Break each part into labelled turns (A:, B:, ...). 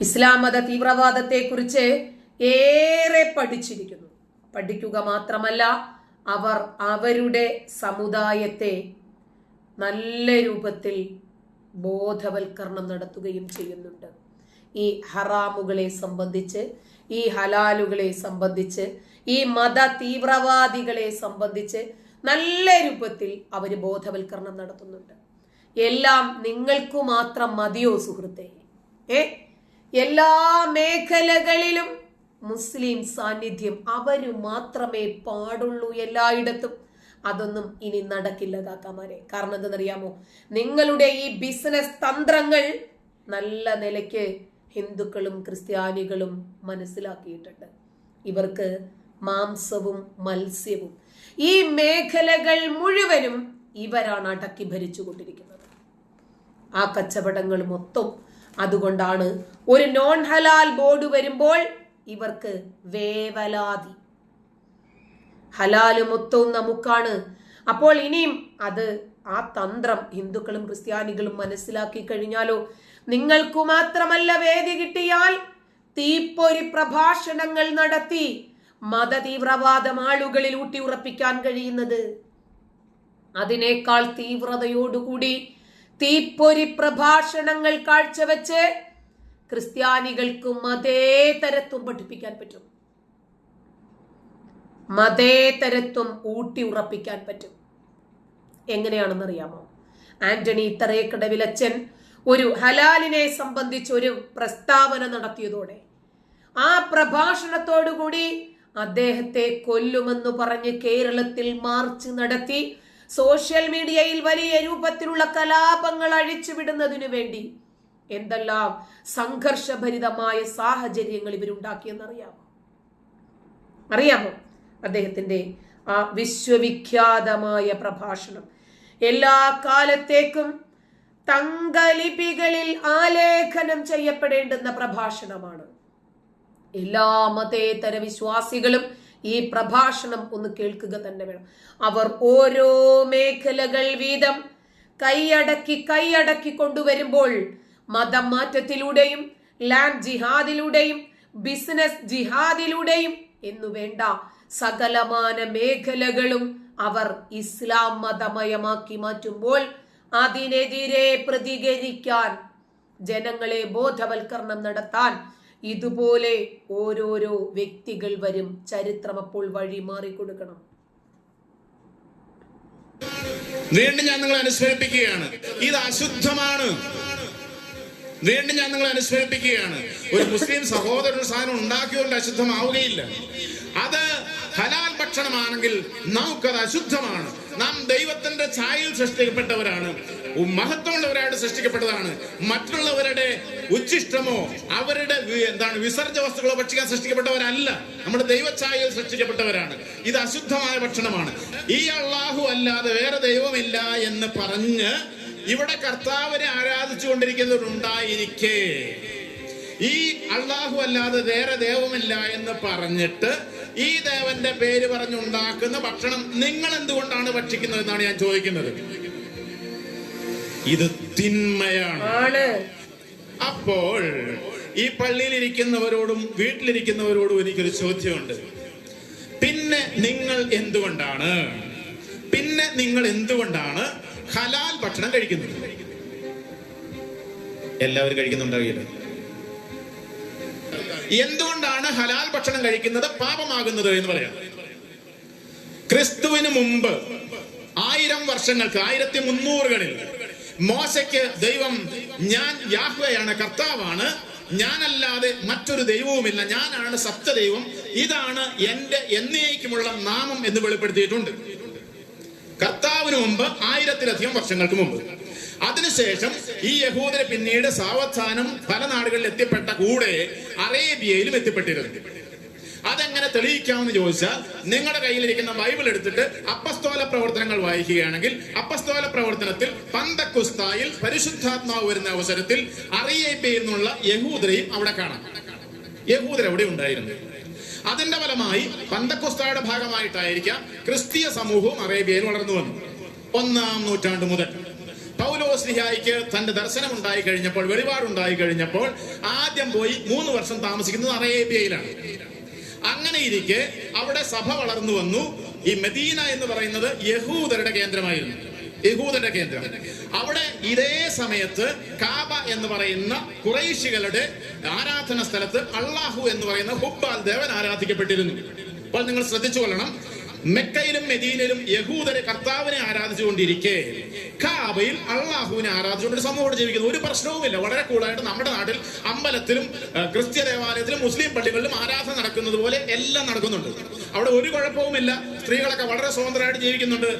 A: ഇസ്ലാം മത തീവ്രവാദത്തെക്കുറിച്ച് ഏറെ പഠിച്ചിരിക്കുന്നു. പഠിക്കുക മാത്രമല്ല അവർ അവരുടെ സമുദായത്തെ നല്ല രൂപത്തിൽ ബോധവൽക്കരണം നടത്തുകയും ചെയ്യുന്നുണ്ട്. ഈ ഹറാമുകളെ സംബന്ധിച്ച് ഈ ഹലാലുകളെ സംബന്ധിച്ച് ഈ മത തീവ്രവാദികളെ സംബന്ധിച്ച് നല്ല രൂപത്തിൽ അവർ ബോധവൽക്കരണം നടത്തുന്നുണ്ട്. എല്ലാം നിങ്ങൾക്കു മാത്രം മതിയോ സുഹൃത്തേ? ഏ? എല്ലാ മേഖലകളിലും മുസ്ലിം സാന്നിധ്യം അവർ മാത്രമേ പാടുള്ളൂ എല്ലായിടത്തും. അതൊന്നും ഇനി നടക്കില്ല കാക്കാമാരെ കാരണം എന്തെന്നറിയാമോ നിങ്ങളുടെ ഈ ബിസിനസ് തന്ത്രങ്ങൾ നല്ല നിലയ്ക്ക് ഹിന്ദുക്കളും ക്രിസ്ത്യാനികളും മനസ്സിലാക്കിയിട്ടുണ്ട്. ഇവർക്ക് മാംസവും മത്സ്യവും ഈ മേഖലകൾ മുഴുവനും ഇവരാണ് അടക്കി ഭരിച്ചുകൊണ്ടിരിക്കുന്നത്. ആ കച്ചവടങ്ങൾ മൊത്തം അതുകൊണ്ടാണ് ഒരു നോൺ ഹലാൽ ബോർഡ് വരുമ്പോൾ ഇവർക്ക് വേവലാതി. ഹലാൽ മൊത്തവും നമുക്കാണ്. അപ്പോൾ ഇനിയും അത് ആ തന്ത്രം ഹിന്ദുക്കളും ക്രിസ്ത്യാനികളും മനസ്സിലാക്കി കഴിഞ്ഞാലോ? നിങ്ങൾക്കു മാത്രമല്ല വേദി കിട്ടിയാൽ തീപ്പൊരി പ്രഭാഷണങ്ങൾ നടത്തി മത തീവ്രവാദം ആളുകളിൽ ഊട്ടി ഉറപ്പിക്കാൻ കഴിയുന്നത്. അതിനേക്കാൾ തീവ്രതയോടുകൂടി തീപ്പൊരി പ്രഭാഷണങ്ങൾ കാഴ്ചവെച്ച് ക്രിസ്ത്യാനികൾക്കും മതേതരത്വം പഠിപ്പിക്കാൻ പറ്റും. മതേതരത്വം ഊട്ടി ഉറപ്പിക്കാൻ പറ്റും. എങ്ങനെയാണെന്നറിയാമോ? ആന്റണി തറയക്കടവിലച്ചൻ ഒരു ഹലാലിനെ സംബന്ധിച്ച് ഒരു പ്രസ്താവന നടത്തിയതോടെ ആ പ്രഭാഷണത്തോടുകൂടി അദ്ദേഹത്തെ കൊല്ലുമെന്ന് പറഞ്ഞ് കേരളത്തിൽ മാർച്ച് നടത്തി സോഷ്യൽ മീഡിയയിൽ വലിയ രൂപത്തിലുള്ള കലാപങ്ങൾ അഴിച്ചുവിടുന്നതിനു വേണ്ടി എന്തെല്ലാം സംഘർഷഭരിതമായ സാഹചര്യങ്ങൾ ഇവരുണ്ടാക്കിയെന്നറിയാമോ? അറിയാമോ? അദ്ദേഹത്തിന്റെ ആ വിശ്വവിഖ്യാതമായ പ്രഭാഷണം. എല്ലാ കാലത്തേക്കും തങ്കലിപികളിൽ ആലേഖനം ചെയ്യപ്പെടേണ്ടുന്ന പ്രഭാഷണമാണ്. എല്ലാ മതേതര വിശ്വാസികളും ഈ പ്രഭാഷണം ഒന്ന് കേൾക്കുക തന്നെ വേണം. അവർ ഓരോ മേഖലകൾ വീതം കൈയടക്കി കൈയടക്കി കൊണ്ടുവരുമ്പോൾ മതം മാറ്റത്തിലൂടെയും ലാൻഡ് ജിഹാദിലൂടെയും ബിസിനസ് ജിഹാദിലൂടെയും എന്നു വേണ്ട സകലമാന മേഖലകളും അവർ ഇസ്ലാം മതമയമാക്കി മാറ്റുമ്പോൾ അതിനെതിരെ പ്രതികരിക്കാൻ ജനങ്ങളെ ബോധവൽക്കരണം നടത്താൻ ഇതുപോലെ ഓരോരോ വ്യക്തികൾ വരും ചരിത്രം അപ്പോൾ വഴി മാറിക്കൊടുക്കണം
B: വീണ്ടും ഞാൻ നിങ്ങളെ അനുസ്മരിപ്പിക്കുകയാണ്. ഇത് അശുദ്ധമാണ്. വീണ്ടും ഞാൻ നിങ്ങളെ അനുസ്മരിപ്പിക്കുകയാണ്. ഒരു മുസ്ലിം സഹോദരൻ സാധനം ഉണ്ടാക്കിയോണ്ട് അശുദ്ധമാവുകയില്ല. അത് ഹലാൽ ഭക്ഷണമാണെങ്കിൽ നമുക്കത് അശുദ്ധമാണ്. നാം ദൈവത്തിന്റെ ഛായയിൽ സൃഷ്ടിക്കപ്പെട്ടവരാണ്. മഹത്വമുള്ളവരായിട്ട് സൃഷ്ടിക്കപ്പെട്ടതാണ്. മറ്റുള്ളവരുടെ ഉച്ഛിഷ്ടമോ അവരുടെ എന്താണ് വിസർജ വസ്തുക്കളോ ഭക്ഷിക്കാൻ സൃഷ്ടിക്കപ്പെട്ടവരല്ല. നമ്മുടെ ദൈവഛായയിൽ സൃഷ്ടിക്കപ്പെട്ടവരാണ്. ഇത് അശുദ്ധമായ ഭക്ഷണമാണ്. ഈ അള്ളാഹു അല്ലാതെ വേറെ ദൈവമില്ല എന്ന് പറഞ്ഞ് ഇവിടെ കർത്താവിനെ ആരാധിച്ചു കൊണ്ടിരിക്കുന്നവരുണ്ടായിരിക്കേ ഈ അള്ളാഹു അല്ലാതെ വേറെ ദൈവമില്ല എന്ന് പറഞ്ഞിട്ട് ഈ ദേവന്റെ പേര് പറഞ്ഞുണ്ടാക്കുന്ന ഭക്ഷണം നിങ്ങൾ എന്തുകൊണ്ടാണ് ഭക്ഷിക്കുന്നത് എന്നാണ് ഞാൻ ചോദിക്കുന്നത്. ഇത് തിന്മയാണ്. അപ്പോൾ ഈ പള്ളിയിൽ ഇരിക്കുന്നവരോടും വീട്ടിലിരിക്കുന്നവരോടും എനിക്കൊരു ചോദ്യമുണ്ട്. പിന്നെ നിങ്ങൾ എന്തുകൊണ്ടാണ്? പിന്നെ നിങ്ങൾ എന്തുകൊണ്ടാണ് ഹലാൽ ഭക്ഷണം കഴിക്കുന്നത്? എല്ലാവരും കഴിക്കുന്നുണ്ടാകില്ല എന്തുകൊണ്ടാണ് ഹലാൽ ഭക്ഷണം കഴിക്കുന്നത്? പാപമാകുന്നത് എന്ന് പറയാം. ക്രിസ്തുവിന് മുമ്പ് ആയിരം വർഷങ്ങൾക്ക് ആയിരത്തി മുന്നൂറുകളിൽ മോശയ്ക്ക് ദൈവം ഞാൻ യാഹ്വയാണ് കർത്താവാണ്. ഞാനല്ലാതെ മറ്റൊരു ദൈവവുമില്ല. ഞാനാണ് സത്യദൈവം. ഇതാണ് എന്റെ എന്നേക്കുമുള്ള നാമം എന്ന് വെളിപ്പെടുത്തിയിട്ടുണ്ട്. കർത്താവിന് മുമ്പ് ആയിരത്തിലധികം വർഷങ്ങൾക്ക് മുമ്പ്. അതിനുശേഷം ഈ യഹൂദരെ പിന്നീട് സാവധാനം പല നാടുകളിൽ എത്തിപ്പെട്ട കൂടെ അറേബ്യയിലും എത്തിപ്പെട്ടിരുന്നു. തെളിയിക്കാമെന്ന് ചോദിച്ചാൽ നിങ്ങളുടെ കയ്യിലിരിക്കുന്ന ബൈബിൾ എടുത്തിട്ട് അപ്പസ്തോല പ്രവർത്തനങ്ങൾ വായിക്കുകയാണെങ്കിൽ അപ്പസ്തോല പ്രവർത്തനത്തിൽ പന്തക്കുസ്തായിൽ പരിശുദ്ധാത്മാവ് വരുന്ന അവസരത്തിൽ അറേബ്യയിൽ നിന്നുള്ള യഹൂദരെയും അവിടെ കാണാം. യഹൂദർ അവിടെ ഉണ്ടായിരുന്നു? അതിന്റെ ഫലമായി പന്തക്കുസ്തായുടെ ഭാഗമായിട്ടായിരിക്കാം ക്രിസ്തീയ സമൂഹവും അറേബ്യയിൽ വളർന്നു വന്നു. ഒന്നാം നൂറ്റാണ്ട് മുതൽ പൗലോസ് പൗലോസ്ലിഹായിക്ക് തന്റെ ദർശനം ഉണ്ടായി കഴിഞ്ഞപ്പോൾ വെളിപാടുണ്ടായി കഴിഞ്ഞപ്പോൾ ആദ്യം പോയി മൂന്ന് വർഷം താമസിക്കുന്നത് അറേബ്യയിലാണ്. അങ്ങനെ ഇരിക്കെ അവിടെ സഭ വളർന്നു വന്നു. ഈ മെദീന എന്ന് പറയുന്നത് യഹൂദരുടെ കേന്ദ്രമായിരുന്നു. യഹൂദന്റെ കേന്ദ്രം. അവിടെ ഇതേ സമയത്ത് കാബ എന്ന് പറയുന്ന കുറേശികളുടെ ആരാധന സ്ഥലത്ത് അള്ളാഹു എന്ന് പറയുന്ന ഹുബാൽ ദേവൻ ആരാധിക്കപ്പെട്ടിരുന്നു. അപ്പോൾ നിങ്ങൾ ശ്രദ്ധിച്ചു കൊള്ളണം. മെക്കയിലും മെദീനയിലും യഹൂദരെ കർത്താവിനെ ആരാധിച്ചുകൊണ്ടിരിക്കെ. കാബയിൽ അള്ളാഹുവിനെ ആരാധിച്ചുകൊണ്ട് സമൂഹം ജീവിക്കുന്നു. ഒരു പ്രശ്നവുമില്ല. വളരെ കൂടുതലായിട്ട് നമ്മുടെ നാട്ടിൽ അമ്പലത്തിലും ക്രിസ്ത്യ ദേവാലയത്തിലും മുസ്ലിം പള്ളികളിലും ആരാധന നടക്കുന്നത് പോലെ എല്ലാം നടക്കുന്നുണ്ട്. അവിടെ ഒരു കുഴപ്പവുമില്ല. സ്ത്രീകളൊക്കെ വളരെ സ്വതന്ത്രമായിട്ട് ജീവിക്കുന്നുണ്ട്.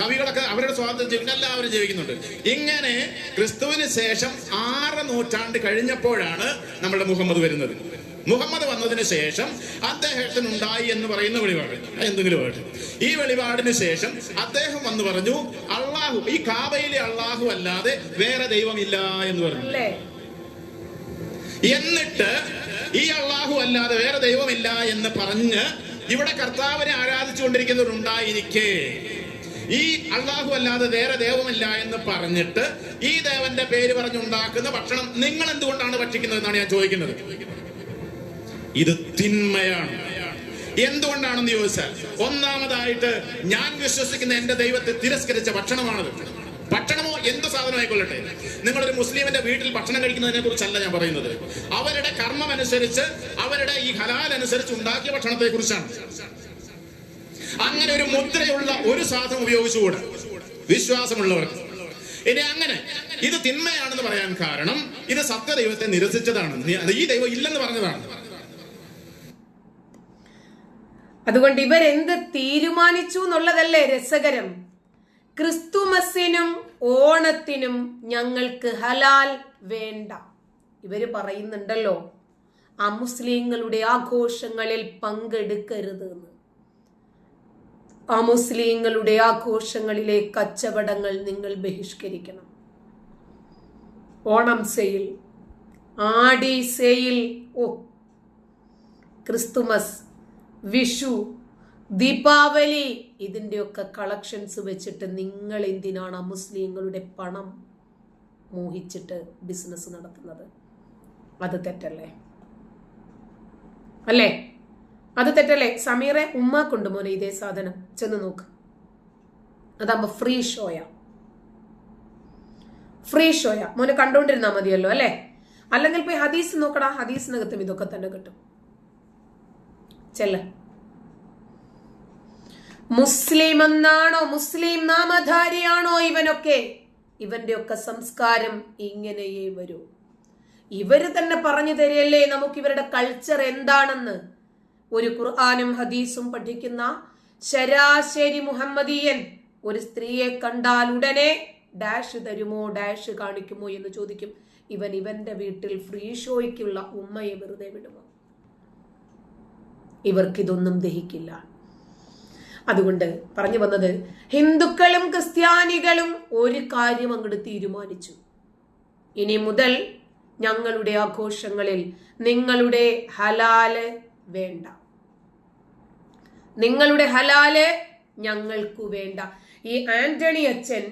B: കവികളൊക്കെ അവരുടെ സ്വാതന്ത്ര്യം ജീവിക്കുന്നു. എല്ലാവരും ജീവിക്കുന്നുണ്ട്. ഇങ്ങനെ ക്രിസ്തുവിന് ശേഷം ആറ് നൂറ്റാണ്ട് കഴിഞ്ഞപ്പോഴാണ് നമ്മുടെ മുഹമ്മദ് വരുന്നത്. മുഹമ്മദ് വന്നതിന് ശേഷം അദ്ദേഹത്തിന് ഉണ്ടായി എന്ന് പറയുന്ന വെളിപാട്. എന്തെങ്കിലും ആയിട്ട് ഈ വെളിപാടിന് ശേഷം അദ്ദേഹം വന്ന് പറഞ്ഞു അള്ളാഹു ഈ കാബയിലെ അള്ളാഹു അല്ലാതെ വേറെ ദൈവമില്ല എന്ന് പറഞ്ഞു. എന്നിട്ട് ഈ അള്ളാഹു അല്ലാതെ വേറെ ദൈവമില്ല എന്ന് പറഞ്ഞ് ഇവിടെ കർത്താവിനെ ആരാധിച്ചുകൊണ്ടിരിക്കുന്നവരുണ്ടായിരിക്കെ. ഈ അള്ളാഹു അല്ലാതെ വേറെ ദൈവമില്ല എന്ന് പറഞ്ഞിട്ട് ഈ ദേവന്റെ പേര് പറഞ്ഞുണ്ടാക്കുന്ന ഭക്ഷണം നിങ്ങൾ എന്തുകൊണ്ടാണ് ഭക്ഷിക്കുന്നത് എന്നാണ് ഞാൻ ചോദിക്കുന്നത്. ഇത് തിന്മയാണ്. എന്തുകൊണ്ടാണെന്ന് ചോദിച്ചാൽ ഒന്നാമതായിട്ട് ഞാൻ വിശ്വസിക്കുന്ന എന്റെ ദൈവത്തെ തിരസ്കരിച്ച ഭക്ഷണമാണത്. ഭക്ഷണമോ എന്ത് സാധനമായിക്കൊള്ളട്ടെ നിങ്ങളൊരു മുസ്ലിമിന്റെ വീട്ടിൽ ഭക്ഷണം കഴിക്കുന്നതിനെ കുറിച്ചല്ല ഞാൻ പറയുന്നത്. അവരുടെ കർമ്മം അനുസരിച്ച് അവരുടെ ഈ ഹലാൽ അനുസരിച്ച് ഉണ്ടാക്കിയ ഭക്ഷണത്തെ കുറിച്ചാണ് അങ്ങനെ ഒരു മുദ്രയുള്ള ഒരു സാധനം ഉപയോഗിച്ചുകൂടെ? വിശ്വാസമുള്ളവർക്ക്. ഇനി അങ്ങനെ ഇത് തിന്മയാണെന്ന് പറയാൻ കാരണം ഇത് സത്യദൈവത്തെ നിരസിച്ചതാണ്. ഈ ദൈവം ഇല്ലെന്ന് പറഞ്ഞതാണ്.
A: അതുകൊണ്ട് ഇവരെന്ത് തീരുമാനിച്ചു എന്നുള്ളതല്ലേ രസകരം? ക്രിസ്തുമസിനും ഓണത്തിനും ഞങ്ങൾക്ക് ഹലാൽ വേണ്ട. ഇവർ പറയുന്നുണ്ടല്ലോ ആ മുസ്ലിങ്ങളുടെ ആഘോഷങ്ങളിൽ പങ്കെടുക്കരുത് എന്ന് ആ മുസ്ലിങ്ങളുടെ ആഘോഷങ്ങളിലെ കച്ചവടങ്ങൾ നിങ്ങൾ ബഹിഷ്കരിക്കണം. ഓണം സെയിൽ ആടി സെയിൽ ഓ ക്രിസ്തുമസ് വിഷു ദീപാവലി ഇതിന്റെയൊക്കെ കളക്ഷൻസ് വെച്ചിട്ട് നിങ്ങൾ എന്തിനാണ് മുസ്ലിങ്ങളുടെ പണം മോഹിച്ചിട്ട് ബിസിനസ് നടത്തുന്നത്? അത് തെറ്റല്ലേ? അല്ലേ? അത് തെറ്റല്ലേ? സമീറെ ഉമ്മാക്കുണ്ട് മോനെ ഇതേ സാധനം. ചെന്ന് നോക്ക്. അതാകുമ്പോ ഫ്രീ ഷോയ ഫ്രീ ഷോയ മോനെ കണ്ടോണ്ടിരുന്നാ മതിയല്ലോ അല്ലേ? അല്ലെങ്കിൽ പോയി ഹദീസ് നോക്കടാ. ഹദീസിനകത്തും ഇതൊക്കെ തന്നെ കിട്ടും. ചെല്ല. മുസ്ലിം എന്നാണോ മുസ്ലിം നാമധാരിയാണോ ഇവനൊക്കെ? ഇവന്റെ ഒക്കെ സംസ്കാരം ഇങ്ങനെയേ വരൂ. ഇവർ തന്നെ പറഞ്ഞു തരികയല്ലേ നമുക്ക് ഇവരുടെ കൾച്ചർ എന്താണെന്ന്. ഒരു ഖുർആാനും ഹദീസും പഠിക്കുന്ന ശരാശരി മുഹമ്മദീയൻ ഒരു സ്ത്രീയെ കണ്ടാൽ ഉടനെ ഡാഷ് തരുമോ ഡാഷ് കാണിക്കുമോ എന്ന് ചോദിക്കും. ഇവൻ ഇവന്റെ വീട്ടിൽ ഫ്രീ ഷോയ്ക്കുള്ള ഉമ്മയെ വെറുതെ വിടുമോ? ഇവർക്കിതൊന്നും ദഹിക്കില്ല. അതുകൊണ്ട് പറഞ്ഞു വന്നത് ഹിന്ദുക്കളും ക്രിസ്ത്യാനികളും ഒരു കാര്യം അങ്ങോട്ട് തീരുമാനിച്ചു. ഇനി മുതൽ ഞങ്ങളുടെ ആഘോഷങ്ങളിൽ നിങ്ങളുടെ ഹലാൽ വേണ്ട. നിങ്ങളുടെ ഹലാൽ ഞങ്ങൾക്കു വേണ്ട. ഈ ആന്റണി അച്ഛൻ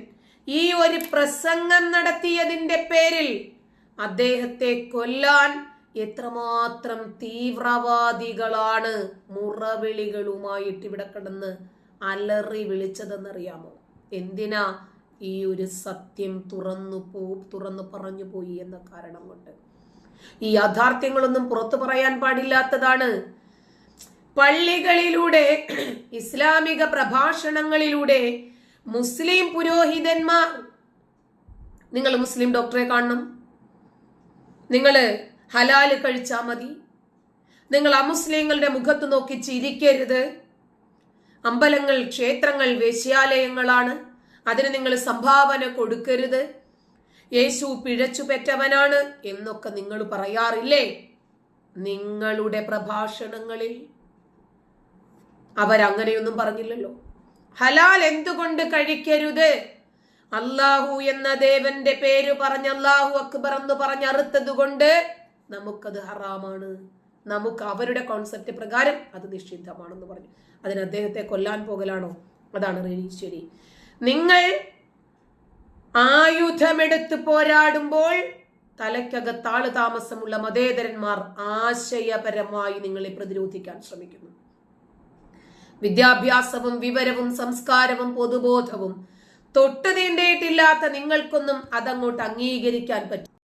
A: ഈ ഒരു പ്രസംഗം നടത്തിയതിന്റെ പേരിൽ അദ്ദേഹത്തെ കൊല്ലാൻ എത്രമാത്രം തീവ്രവാദികളാണ് മുറവിളികളുമായിട്ട് ഇവിടെ കിടന്ന് അലറി വിളിച്ചതെന്നറിയാമോ? എന്തിനാ ഈ ഒരു സത്യം തുറന്നു പോ തുറന്നു പറഞ്ഞു പോയി എന്ന കാരണം കൊണ്ട്? ഈ യാഥാർത്ഥ്യങ്ങളൊന്നും പുറത്തു പറയാൻ പാടില്ലാത്തതാണ്. പള്ളികളിലൂടെ ഇസ്ലാമിക പ്രഭാഷണങ്ങളിലൂടെ മുസ്ലിം പുരോഹിതന്മാർ നിങ്ങൾ മുസ്ലിം ഡോക്ടറെ കാണണം. നിങ്ങൾ ഹലാൽ കഴിച്ചാൽ മതി. നിങ്ങൾ അമുസ്ലിങ്ങളുടെ മുഖത്ത് നോക്കി ചിരിക്കരുത്. അമ്പലങ്ങൾ ക്ഷേത്രങ്ങൾ വേശ്യാലയങ്ങളാണ്. അതിന് നിങ്ങൾ സംഭാവന കൊടുക്കരുത്. യേശു പിഴച്ചു പെറ്റവനാണ് എന്നൊക്കെ നിങ്ങൾ പറയാറില്ലേ? നിങ്ങളുടെ പ്രഭാഷണങ്ങളിൽ. അവരങ്ങനെയൊന്നും പറഞ്ഞില്ലല്ലോ. ഹലാൽ എന്തുകൊണ്ട് കഴിക്കരുത്? അള്ളാഹു എന്ന ദേവന്റെ പേര് പറഞ്ഞ അള്ളാഹു അക്ബർ എന്ന് പറഞ്ഞറുത്തത് കൊണ്ട് നമുക്കത് ഹറാമാണ്. നമുക്ക് അവരുടെ കോൺസെപ്റ്റ് പ്രകാരം അത് നിഷിദ്ധമാണെന്ന് പറഞ്ഞു. അതിന് അദ്ദേഹത്തെ കൊല്ലാൻ പോകലാണോ? അതാണ് ശരി. നിങ്ങൾ ആയുധമെടുത്ത് പോരാടുമ്പോൾ തലയ്ക്കകത്താൾ താമസമുള്ള മതേതരന്മാർ ആശയപരമായി നിങ്ങളെ പ്രതിരോധിക്കാൻ ശ്രമിക്കുന്നു. വിദ്യാഭ്യാസവും വിവരവും സംസ്കാരവും പൊതുബോധവും തൊട്ടു നീണ്ടിയിട്ടില്ലാത്ത നിങ്ങൾക്കൊന്നും അതങ്ങോട്ട് അംഗീകരിക്കാൻ പറ്റും